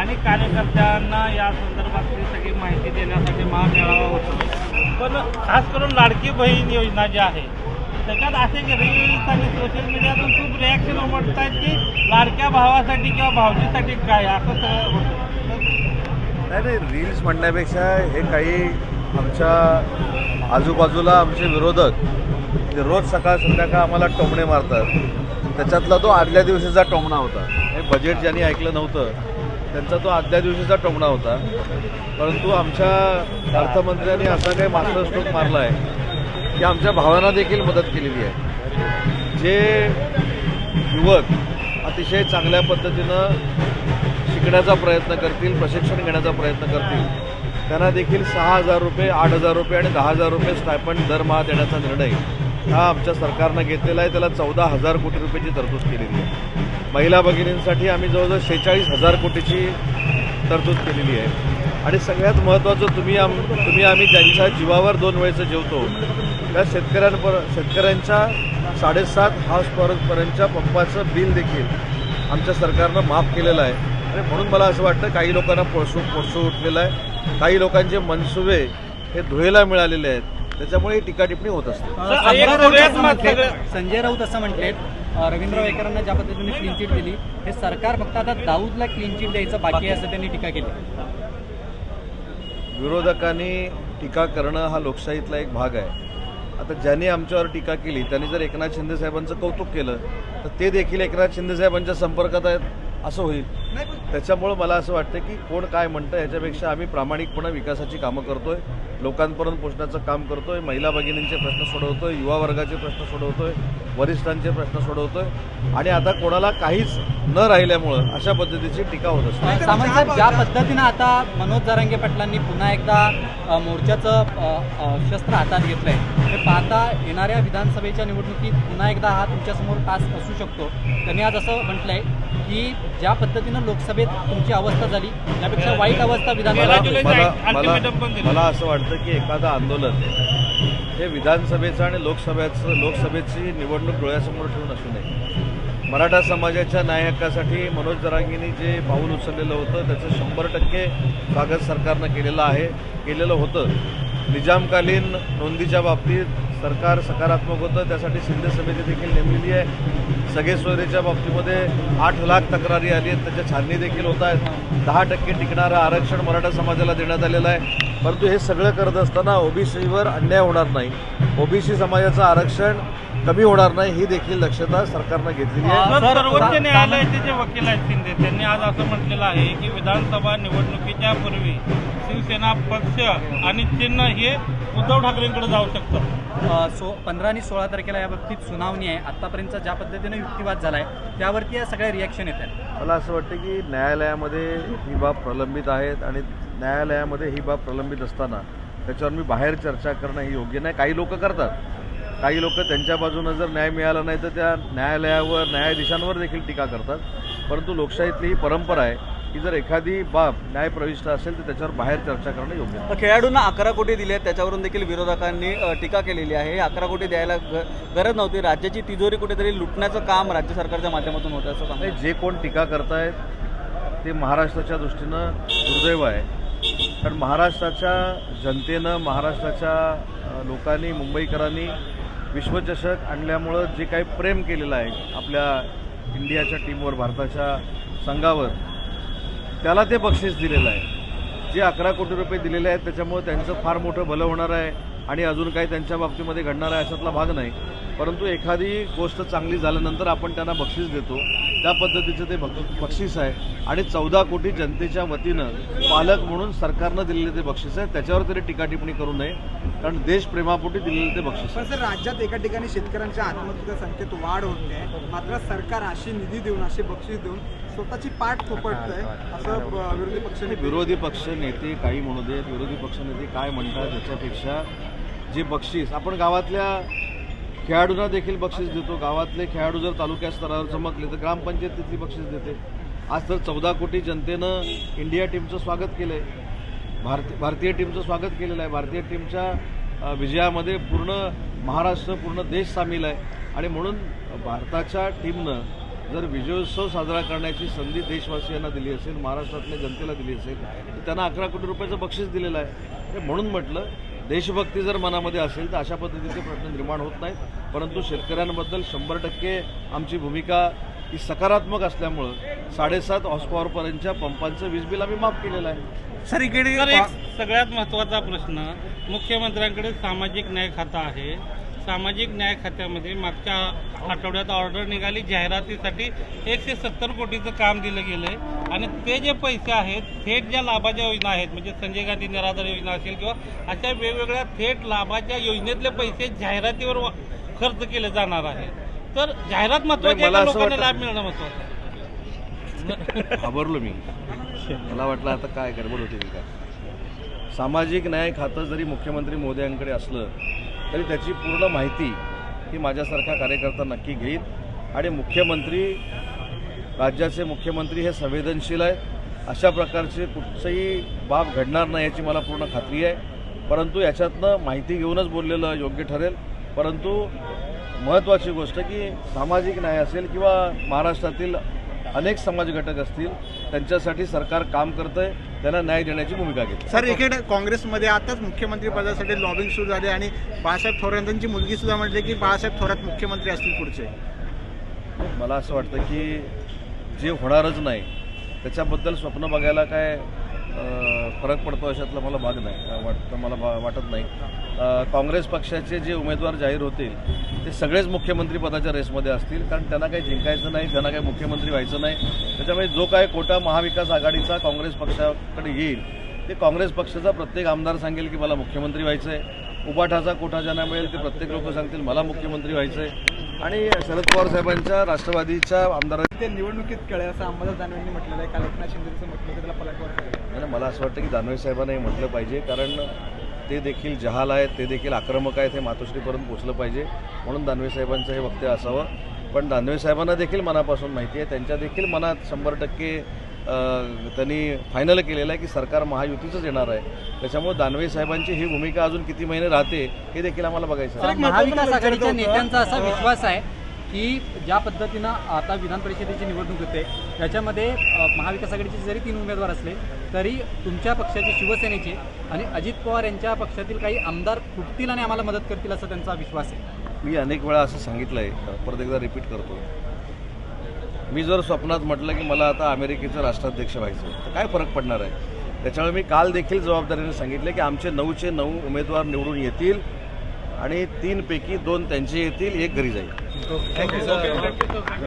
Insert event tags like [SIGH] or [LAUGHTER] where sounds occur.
आणि कार्यकर्त्यांना या संदर्भातली सगळी माहिती देण्यासाठी महामेळावा होतो. पण खास करून लाडकी बहीण योजना जी आहे त्याच्यात असे रील्स आणि सोशल मीडियातून खूप रिॲक्शन उमटत आहेत की लाडक्या भावासाठी किंवा भावजीसाठी काय असं सगळं होतं. नाही नाही रील्स म्हणण्यापेक्षा हे काही आमच्या आजूबाजूला आमचे विरोधक ते रोज सकाळ संध्याकाळ आम्हाला टोमणे मारतात त्याच्यातला तो आदल्या दिवशीचा टोमणा होता. हे बजेट ज्यांनी ऐकलं नव्हतं त्यांचा तो आदल्या दिवशीचा टोमणा होता. परंतु आमच्या अर्थमंत्र्यांनी असा काही मास्टर स्ट्रोक मारला आहे की आमच्या भावांना देखील मदत केलेली आहे. जे युवक अतिशय चांगल्या पद्धतीनं शिकण्याचा प्रयत्न करतील प्रशिक्षण घेण्याचा प्रयत्न करतील त्यांना देखील सहा हजार रुपये आठ हजार रुपये आणि दहा हजार रुपये स्टायपंड दरमहा देण्याचा निर्णय हा आमच्या सरकारनं घेतलेला आहे. त्याला चौदा हजार कोटी रुपयाची तरतूद केलेली आहे. महिला भगिनींसाठी आम्ही जवळजवळ शेहेचाळीस हजार कोटीची तरतूद केलेली आहे. आणि सगळ्यात महत्त्वाचं तुम्ही आम तुम्ही आम्ही ज्यांच्या जीवावर दोन वेळेचं जेवतो त्या शेतकऱ्यांपर शेतकऱ्यांच्या साडेसात हाऊस पर्यंतच्या पंपाचं बिल देखील आमच्या सरकारनं माफ केलेलं आहे. आणि म्हणून मला असं वाटतं काही लोकांना पोळसू पोळसू उठलेलं आहे. काही लोकांचे मनसुबे हे धुळेला मिळालेले आहेत. त्याच्यामुळे ही टीका टिप्पणी होत असते. संजय राऊत असं मात्र रवींद्र वेकरांना ज्या पद्धतीने क्लीन चिट दिली हे सरकार फक्त आता दाऊदला क्लीन चिट द्यायचं बाकी आहे असं त्यांनी टीका केली. विरोधकांनी टीका करणं हा लोकशाहीतला एक भाग आहे. आता ज्यांनी आमच्यावर टीका केली त्यांनी जर एकनाथ शिंदे साहेबांचं कौतुक केलं तर ते देखील एकनाथ शिंदे साहेबांच्या संपर्कात आहेत. असं होईल. त्याच्यामुळं मला असं वाटतं की कोण काय म्हणतं याच्यापेक्षा आम्ही प्रामाणिकपणे विकासाची कामं करतोय. लोकांपर्यंत पोचण्याचं काम करतोय. महिला भगिनींचे प्रश्न सोडवतोय. युवा वर्गाचे प्रश्न सोडवतोय. वरिष्ठांचे प्रश्न सोडवतोय. आणि आता कोणाला काहीच न राहिल्यामुळं अशा पद्धतीची टीका होत असते. साहेब ज्या पद्धतीनं आता मनोज जरांगे पाटलांनी पुन्हा एकदा मोर्चाचं शस्त्र हातात घेतलंय हे पाहता येणाऱ्या विधानसभेच्या निवडणुकीत पुन्हा एकदा हा तुमच्यासमोर टास्क असू शकतो. त्यांनी आज असं म्हटलंय की ज्या पद्धतीनं लोकसभेत तुमची अवस्था झाली त्यापेक्षा वाईट अवस्था जुलै- मला असं वाटतं की एखादं आंदोलन हे विधानसभेचं आणि लोकसभेचं लोकसभेची निवडणूक डोळ्यासमोर ठेवून असू नये. मराठा समाजाच्या न्याय हक्कासाठी मनोज जरांगींनी जे पाऊल उचललेलं होतं त्याचं शंभर टक्के स्वागत सरकारनं केलेलं आहे केलेलं होतं. निजामकालीन नोंदीच्या बाबतीत सरकार सकारात्मक होतं. त्यासाठी शिंदे समिती देखील नेमलेली आहे. सगळे सोयरेच्या बाबतीमध्ये आठ लाख तक्रारी आली आहेत. त्याच्या छाननी देखील होत आहेत. दहा टक्के टिकणारं आरक्षण मराठा समाजाला देण्यात आलेलं आहे. परंतु हे सगळं करत असताना ओबीसीवर अन्याय होणार नाही. ओबीसी समाजाचं आरक्षण कमी होणार नाही ही देखील दक्षता सरकारनं घेतलेली आहे. सर, सर, सर्वोच्च न्यायालयाचे जे वकील आहेत त्यांनी आज असं म्हटलेलं आहे की विधानसभा निवडणुकीच्या पूर्वी शिवसेना पक्ष आणि चिन्ह हे उद्धव ठाकरेंकडे जाऊ शकतं. सो पंधरा आणि सोळा तारखेला या बाबतीत सुनावणी आहे. आतापर्यंत ज्या पद्धतीनं युक्तिवाद झालाय त्यावरती या सगळ्या रिॲक्शन येत आहेत. मला असं वाटतं की न्यायालयामध्ये ही बाब प्रलंबित आहेत आणि न्यायालयामध्ये ही बाब प्रलंबित असताना त्याच्यावर मी बाहेर चर्चा करणं हे योग्य नाही. काही लोक करतात. काही लोक त्यांच्या बाजूनं जर न्याय मिळाला नाही तर त्या न्यायालयावर न्यायाधीशांवर देखील टीका करतात. परंतु लोकशाहीतली ही परंपरा आहे की जर एखादी बाब न्यायप्रविष्ट असेल तर त्याच्यावर बाहेर चर्चा करणं योग्य खेळाडूंना अकरा कोटी दिले आहेत. त्याच्यावरून देखील विरोधकांनी टीका केलेली आहे. हे अकरा कोटी द्यायला गरज नव्हती. राज्याची तिजोरी कुठेतरी लुटण्याचं काम राज्य सरकारच्या माध्यमातून होतं असं नाही सांगतात जे कोण टीका करतायत ते महाराष्ट्राच्या दृष्टीनं दुर्दैव आहे. कारण महाराष्ट्राच्या जनतेनं महाराष्ट्राच्या लोकांनी मुंबईकरांनी विश्वचषक आणल्यामुळं जे काही प्रेम केलेलं आहे आपल्या इंडियाच्या टीमवर भारताच्या संघावर त्याला ते बक्षीस दिलेलं आहे. जे अकरा कोटी रुपये दिलेले आहेत त्याच्यामुळे त्यांचं फार मोठं भलं होणार आहे आणि अजून काही त्यांच्या बाबतीमध्ये घडणार आहे अशातला भाग नाही. परंतु एखादी गोष्ट चांगली झाल्यानंतर आपण त्यांना बक्षीस देतो. त्या पद्धतीचं ते बक- बक्षीस आहे. आणि चौदा कोटी जनतेच्या वतीनं पालक म्हणून सरकारनं दिलेले ते बक्षीस आहे. त्याच्यावर तरी टीका टिप्पणी करू नये. कारण देशप्रेमापोटी दिलेले ते बक्षीस आहे. पण सर राज्यात एका ठिकाणी शेतकऱ्यांच्या आत्महत्येच्या संख्येत वाढ होते मात्र सरकार अशी निधी देऊन असे बक्षीस देऊन स्वतःची पाठ थोपटतंय असं ब- विरोधी पक्ष विरोधी पक्ष नेते काही म्हणू देत विरोधी पक्ष नेते काय म्हणतात याच्यापेक्षा जे बक्षीस आपण गावातल्या खेळाडूंना देखील बक्षीस देतो. गावातले खेळाडू जर तालुक्या स्तरावर चमकले तर ग्रामपंचायत तिथली बक्षीस देते. आज तर चौदा कोटी जनतेनं इंडिया टीमचं स्वागत केलं आहे भारती भारतीय टीमचं स्वागत केलेलं आहे. भारतीय टीमच्या विजयामध्ये पूर्ण महाराष्ट्र पूर्ण देश सामील आहे. आणि म्हणून भारताच्या टीमनं जर विजयोत्सव साजरा करण्याची संधी देशवासियांना दिली असेल महाराष्ट्रातल्या जनतेला दिली असेल तर त्यांना अकरा कोटी रुपयाचं बक्षीस दिलेलं आहे. हे म्हणून म्हटलं देशभक्ती जर मनामध्ये असेल तर अशा पद्धतीचे प्रश्न निर्माण होत नाहीत. परंतु शेतकऱ्यांबद्दल शंभर टक्के आमची भूमिका ही सकारात्मक असल्यामुळं साडेसात हॉर्स पॉवरपर्यंतच्या पंपांचं वीज बिल आम्ही माफ केलेलं आहे. सर इकडे सगळ्यात महत्त्वाचा प्रश्न मुख्यमंत्र्यांकडे सामाजिक न्याय खातं आहे. सामाजिक न्याय खात्यामध्ये मागच्या आठवड्यात ऑर्डर निघाली जाहिरातीसाठी एकशे सत्तर कोटीचं काम दिलं गेलं आहे आणि ते जे पैसे आहेत थेट ज्या लाभाच्या योजना आहेत म्हणजे संजय गांधी निराधार योजना असेल किंवा अशा वेगवेगळ्या थेट लाभाच्या योजनेतले पैसे जाहिरातीवर वा- खर्च केले जाणार आहे. तर जाहिरात महत्वाची आहे का लोकांना लाभ मिळणं महत्वाचं आहे? [LAUGHS] घाबरलो मी. मला वाटलं आता काय गडबड होते की काय? सामाजिक न्याय खातं जरी मुख्यमंत्री मोदयांकडे असलं तरी त्याची पूर्ण माहिती ही माझ्यासारखा कार्यकर्ता नक्की घेईल. आणि मुख्यमंत्री राज्याचे मुख्यमंत्री हे संवेदनशील आहे अशा प्रकारचे कुठचंही बाब घडणार नाही याची मला पूर्ण खात्री आहे. परंतु याच्यातनं माहिती घेऊनच बोललेलं योग्य ठरेल. परंतु महत्त्वाची गोष्ट की सामाजिक न्याय असेल किंवा महाराष्ट्रातील अनेक समाज घटक असतील त्यांच्यासाठी सरकार काम करतंय त्यांना न्याय देण्याची भूमिका घेते सर इकडे काँग्रेसमध्ये आताच मुख्यमंत्री पदासाठी लॉबिंग सुरू झाली आणि बाळासाहेब थोरातांची मुलगी सुद्धा म्हटली की बाळासाहेब थोरात मुख्यमंत्री असतील पुढचे. मला असं वाटतं की जे होणारच नाही त्याच्याबद्दल स्वप्न बघायला काय फरक पडतो अशातला मला भाग नाही वाटतं मला भा- वाटत नाही. काँग्रेस पक्षाचे जे उमेदवार जाहीर होतील ते सगळेच मुख्यमंत्री पदाच्या रेसमध्ये असतील कारण त्यांना काही जिंकायचं नाही त्यांना काही मुख्यमंत्री व्हायचं नाही. त्याच्यामुळे जो काय कोटा महाविकास आघाडीचा काँग्रेस पक्षाकडे येईल ते काँग्रेस पक्षाचा प्रत्येक आमदार सांगेल की मला मुख्यमंत्री व्हायचं आहे उबाठाचा कोठा ज्यांना मिळेल ते प्रत्येक लोक सांगतील मला मुख्यमंत्री व्हायचं आहे आणि शरद पवार साहेबांच्या राष्ट्रवादीच्या आमदार ते निवडणुकीत कळे असं अंबादास दानवेंनी म्हटलेलं आहे. काल एकनाथ शिंदेचं म्हटलं की त्याला पलटवार मला असं वाटतं की दानवे साहेबांना हे म्हटलं पाहिजे कारण ते देखील जहाल आहेत ते देखील आक्रमक आहेत हे मातोश्रीपर्यंत पोचलं पाहिजे म्हणून दानवे साहेबांचं हे वक्तव्य असावं. पण दानवे साहेबांना देखील मनापासून माहिती आहे त्यांच्या देखील मनात शंभर टक्के त्यांनी फायनल केलेलं आहे की सरकार महायुतीचंच येणार आहे. त्याच्यामुळे दानवे साहेबांची ही भूमिका अजून किती महिने राहते हे देखील आम्हाला बघायचं आहे. महाविकास आघाडीच्या नेत्यांचा असा विश्वास आहे की ज्या पद्धतीनं आता विधान परिषदेची निवडणूक होते त्याच्यामध्ये महाविकास आघाडीचे जरी तीन उमेदवार असले तरी तुमच्या पक्षाचे शिवसेनेचे आणि अजित पवार यांच्या पक्षातील काही आमदार फुटतील आणि आम्हाला मदत करतील असा त्यांचा विश्वास आहे. मी अनेक वेळा असं सांगितलं आहे परत एकदा रिपीट करतो मी जर स्वप्नात म्हटलं की मला आता अमेरिकेचं राष्ट्राध्यक्ष व्हायचं तर काय फरक पडणार आहे? त्याच्यामुळे मी काल देखील जबाबदारीने सांगितले की आमचे नऊचे नऊ उमेदवार निवडून येतील आणि तीनपैकी दोन त्यांचे येतील एक घरी जाईल.